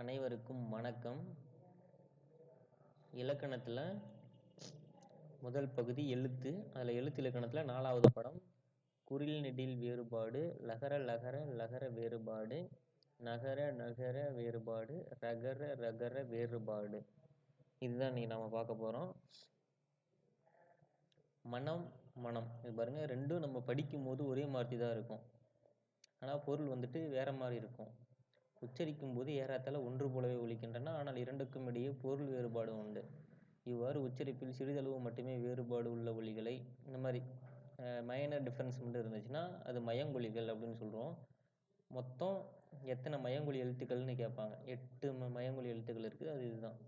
அனைவருக்கும் வணக்கம். இலக்கணத்தில் முதல் பகுதி எழுத்து. அதில் எழுத்து இலக்கணத்தில் நாலாவது படம். குறில் நெடில் வேறுபாடு லகர லகர லகர வேறுபாடு நகர நகர வேறுபாடு ரகர ரகர வேறுபாடு. இதுதான் இன்னைக்கு நம்ம பார்க்க போகிறோம் மனம் மனம். இது பாருங்க ரெண்டும் நம்ம படிக்கும்போது ஒரே மாதிரி தான் இருக்கும். ஆனால் பொருள் வந்துட்டு வேற மாதிரி இருக்கும். உச்சரிக்கும் போது ஏறத்தாழ ஒன்று போலவே ஒலிக்கின்றன. ஆனால் இரண்டுக்கும் இடையே பொருள் வேறுபாடு உண்டு. இவ்வாறு உச்சரிப்பில் சிறிதளவு மட்டுமே வேறுபாடு உள்ள ஒலிகளை இந்த மாதிரி மைனர் டிஃப்ரென்ஸ் மட்டும் இருந்துச்சுன்னா அது மயங்கொலிகள் அப்படின்னு சொல்கிறோம் மொத்தம் எத்தனை மயங்கொலி எழுத்துக்கள்னு கேட்பாங்க. எட்டு ம- மயங்கொலி எழுத்துக்கள் இருக்குது அது இதுதான்.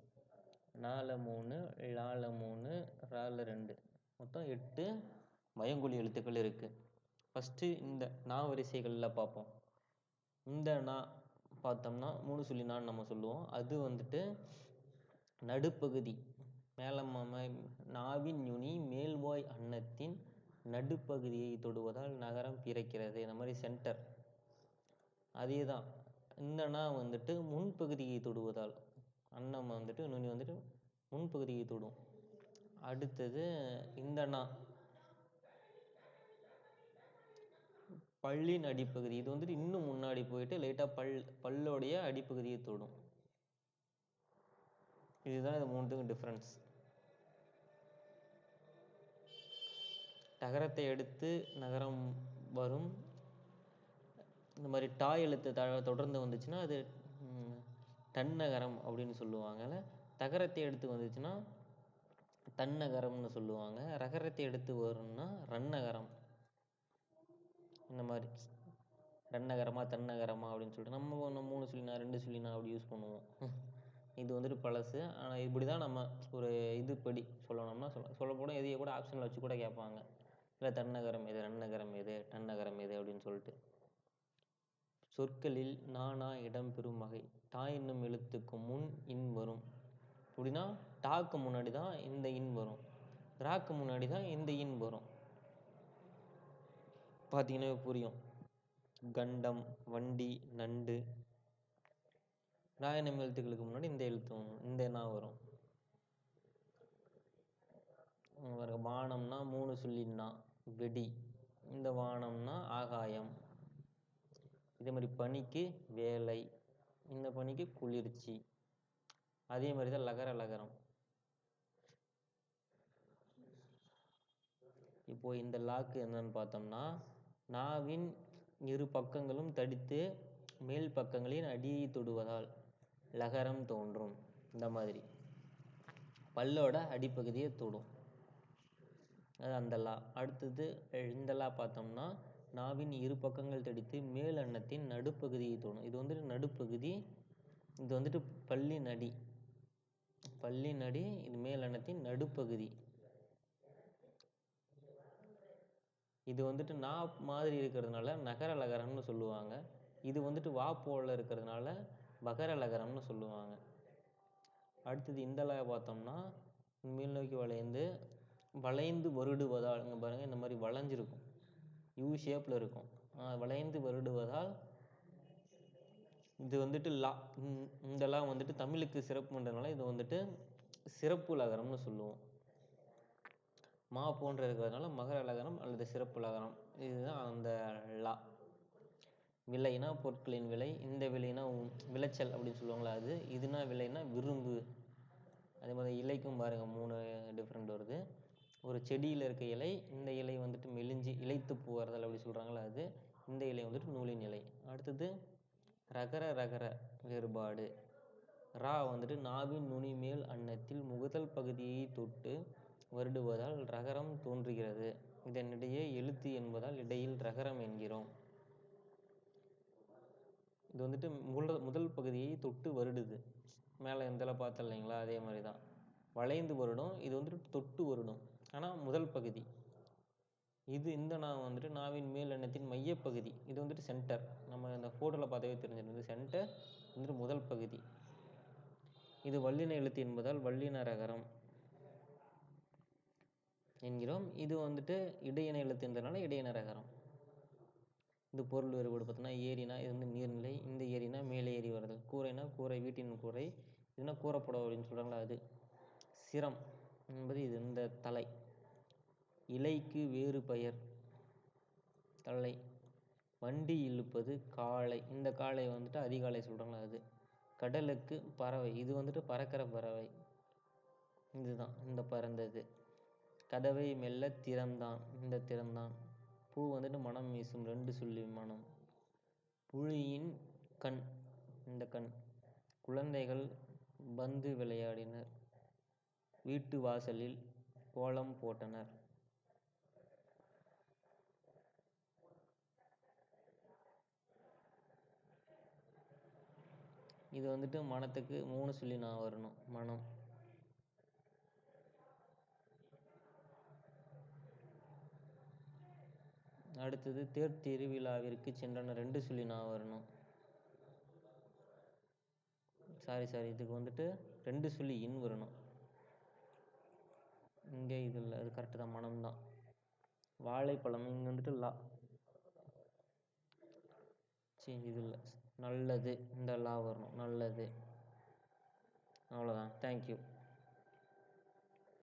நால மூணு லால மூணு ரால ரெண்டு. மொத்தம் எட்டு மயங்கொலி எழுத்துக்கள் இருக்குது ஃபஸ்ட்டு இந்த நா வரிசைகளில் பார்ப்போம். இந்த நா பார்த்தோம்னா மூணு சொல்லி நான் நம்ம சொல்லுவோம். அது வந்துட்டு நடுப்பகுதி மேல நாவின் நுனி மேல்வாய் அன்னத்தின் நடுப்பகுதியை தொடுவதால் நகரம் பிறக்கிறது. இந்த மாதிரி சென்டர் அதே தான் இந்த நா வந்துட்டு முன்பகுதியை தொடுவதால் அன்னம் வந்துட்டு நுனி வந்துட்டு முன்பகுதியை தொடும். அடுத்தது இந்த நா பல்லின் அடிப்பகுதி. இது வந்துட்டு இன்னும் முன்னாடி போயிட்டு லைட்டாக பல் பல்லோடைய அடிப்பகுதியை தொடும். இதுதான் இது மூணுத்துக்கும் டிஃப்ரென்ஸ் டகரத்தை எடுத்து நகரம் வரும். இந்த மாதிரி டா எழுத்து த தொடர்ந்து வந்துச்சுன்னா அது தன்னகரம் அப்படின்னு சொல்லுவாங்கல்ல. தகரத்தை எடுத்து வந்துச்சுன்னா தன்னகரம்னு சொல்லுவாங்க. ரகரத்தை எடுத்து வரும்னா ரன்னகரம் இந்த மாதிரி ரன்னகரமா தன்னகரமா அப்படின்னு சொல்லிட்டு நம்ம ஒன்று மூணு சொல்லினா ரெண்டு சொல்லினா அப்படி யூஸ் பண்ணுவோம். இது வந்துட்டு பழசு. ஆனால் இப்படி தான் நம்ம ஒரு இது படி சொல்லணும்னா சொல்ல சொல்ல போனால் எதையை கூட ஆப்ஷனில் வச்சு கூட கேட்பாங்க. இல்லை தன்னகரம் எது ரன்னகரம் எது டன்னகரம் எது அப்படின்னு சொல்லிட்டு. சொற்களில் நானா இடம்பெறும் வகை. டா என்னும் எழுத்துக்கு முன் இன் வரும். அப்படின்னா டாக்கு முன்னாடி தான் இந்த இன் வரும். ராக்கு முன்னாடி தான் இந்த இன் வரும். பார்த்தீங்கன்னா புரியும். கண்டம் வண்டி நண்டு. நாயனம் எழுத்துக்களுக்கு முன்னாடி இந்த எழுத்து இந்த நா வரும். வானம்னா மூணு சொல்லினா வெடி இந்த வானம்னா ஆகாயம். இதே மாதிரி பனிக்கு வேலை இந்த பனிக்கு குளிர்ச்சி. அதே மாதிரி தான் லகர லகரம். இப்போ இந்த லாக்கு என்னன்னு பார்த்தோம்னா நாவின் இரு பக்கங்களும் தடித்து மேல் பக்கங்களின் அடியை தொடுவதால் லகரம் தோன்றும். இந்த மாதிரி. பல்லோட அடிப்பகுதியை தொடும். அது அந்த லா. அடுத்தது இந்த லா பார்த்தோம்னா நாவின் இரு பக்கங்கள் தடித்து மேல் அன்னத்தின் நடுப்பகுதியை தொடும். இது வந்துட்டு நடுப்பகுதி இது வந்துட்டு பல்லின் அடி பல்லின் அடி இது மேல் அன்னத்தின் நடுப்பகுதி. இது வந்துட்டு நா மாதிரி இருக்கிறதுனால நகர லகரம்னு சொல்லுவாங்க. இது வந்துட்டு வா போல இருக்கிறதுனால வகர லகரம்னு சொல்லுவாங்க. அடுத்தது இந்த லா பார்த்தோம்னா மேல் நோக்கி வளைந்து வளைந்து வருடுவதால் இங்க பாருங்க இந்த மாதிரி வளைஞ்சிருக்கும். யூ ஷேப்பில் இருக்கும். வளைந்து வருடுவதால் இது வந்துட்டு லா இந்த- லா வந்துட்டு தமிழுக்கு சிறப்புன்றதுனால இது வந்துட்டு சிறப்பு லகரம்னு சொல்லுவோம். மா போன்ற இருக்கிறதுனால மகர லகரம் அல்லது சிறப்பு லகரம் இதுதான் அந்த லா. விலைனா பொருட்களின் விலை இந்த விலைனா விளைச்சல் அப்படின்னு சொல்லுவாங்களா அது இதுனா விலைனா விரும்பு அதே மாதிரி இலைக்கும் பாருங்க மூணு டிஃப்ரெண்ட் வருது. ஒரு செடியில் இருக்க இலை இந்த இலை வந்துட்டு மெலிஞ்சு இலைத்து போகிறதல் அப்படி சொல்கிறாங்களா அது இந்த இலை வந்துட்டு நூலின் இலை. அடுத்தது ரகர ரகர வேறுபாடு. ரா வந்துட்டு நாவின் நுனி மேல் அன்னத்தில் முகதல் பகுதியை தொட்டு வருடுவதால் ரகரம் தோன்றுகிறது. இதனிடையே எழுத்து என்பதால் இடையில் ரகரம் என்கிறோம். இது வந்துட்டு முல முதல் பகுதியை தொட்டு வருடுது. மேலே எந்தளவு பார்த்தோம் இல்லைங்களா? அதே மாதிரி தான். வளைந்து வருடும். இது வந்துட்டு தொட்டு வருடும். ஆனால் முதல் பகுதி. இது இந்த நான் வந்துட்டு நாவின் மேல் எண்ணத்தின் மையப்பகுதி. இது வந்துட்டு சென்டர் நம்ம இந்த ஃபோட்டோவில் பார்த்தாவே தெரிஞ்சிருந்தது சென்டர் வந்துட்டு முதல் பகுதி. இது வல்லின எழுத்து என்பதால் வல்லின ரகரம். என்கிறோம். இது வந்துட்டு இடையின எழுத்துன்றதுனால இடையின ரகரம். இந்த பொருள் வேறுபாடு பார்த்தோம்னா ஏரினா இது வந்து நீர்நிலை இந்த ஏரினா மேலே ஏறி வர்றது. கூரைனா கூரை வீட்டின் கூரை இதுனா கூறப்படும் அப்படின்னு சொல்கிறாங்களா அது. சிரம் என்பது இது இந்த தலை. இலைக்கு வேறு பெயர். தலை. வண்டி இழுப்பது காளை இந்த காளை வந்துட்டு அதிகாலை சொல்கிறாங்களா அது. கடலுக்கு பறவை. இது வந்துட்டு பறக்கிற பறவை. இதுதான். இந்த பறந்தது. கதவை மெல்ல திறந்தான். இந்த திறந்தான். பூ வந்துட்டு மனம் வீசும் ரெண்டு சொல்லி மனம் புலியின் கண். இந்த கண். குழந்தைகள் பந்து விளையாடினர். வீட்டு வாசலில் கோலம் போட்டனர். இது வந்துட்டு மனத்துக்கு மூணு சொல்லி நான் வரணும். மனம். அடுத்தது தேர் திருவிழாவிற்கு சென்றனர் ரெண்டு சொல்லி நான் வரணும். சாரி சாரி இதுக்கு வந்துட்டு ரெண்டு சொல்லி இன் வரணும். இங்கே இது இல்லை. அது கரெக்டு தான். மனம்தான் வாழைப்பழம். இங்கே வந்துட்டு லா. சரி இது இல்லை. நல்லது. இந்த லா வரணும். நல்லது. அவ்வளோதான் தேங்க்யூ